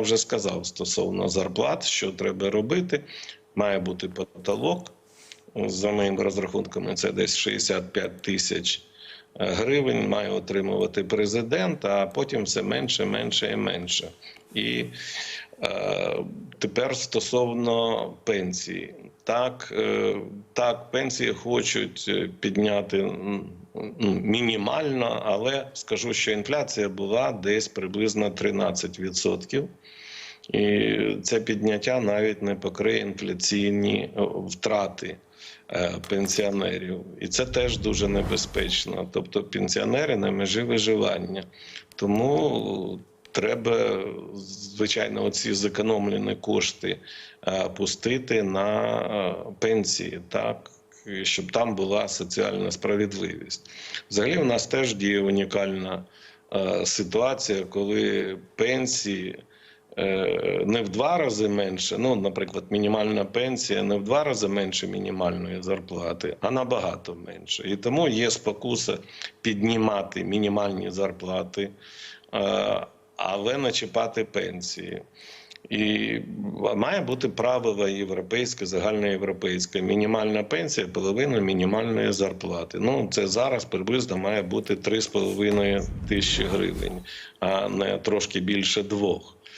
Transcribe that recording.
вже сказав стосовно зарплат, що треба робити. Має бути потолок. За моїми розрахунками, це десь 65 тисяч е, гривень має отримувати президент, а потім все менше, менше і менше. І е, тепер стосовно пенсії. Так, е, так, пенсії хочуть е, підняти ну, мінімально, але скажу, що інфляція була десь приблизно 13%. І це підняття навіть не покриє інфляційні е, втрати пенсіонерів. І це теж дуже небезпечно. Тобто пенсіонери на межі виживання. Тому треба, звичайно, оці зекономлені кошти е, пустити на е, пенсії, так. Щоб там була соціальна справедливість. Взагалі, у нас теж діє унікальна е, ситуація, коли пенсії не в два рази менше. Ну, наприклад, мінімальна пенсія не в два рази менше мінімальної зарплати, а набагато менше. І тому є спокуса піднімати мінімальні зарплати, але не чіпати пенсії. І має бути правило європейське, загальноєвропейське. Мінімальна пенсія половина мінімальної зарплати. Ну це зараз приблизно має бути 3,5 тисячі гривень, а не трошки більше двох.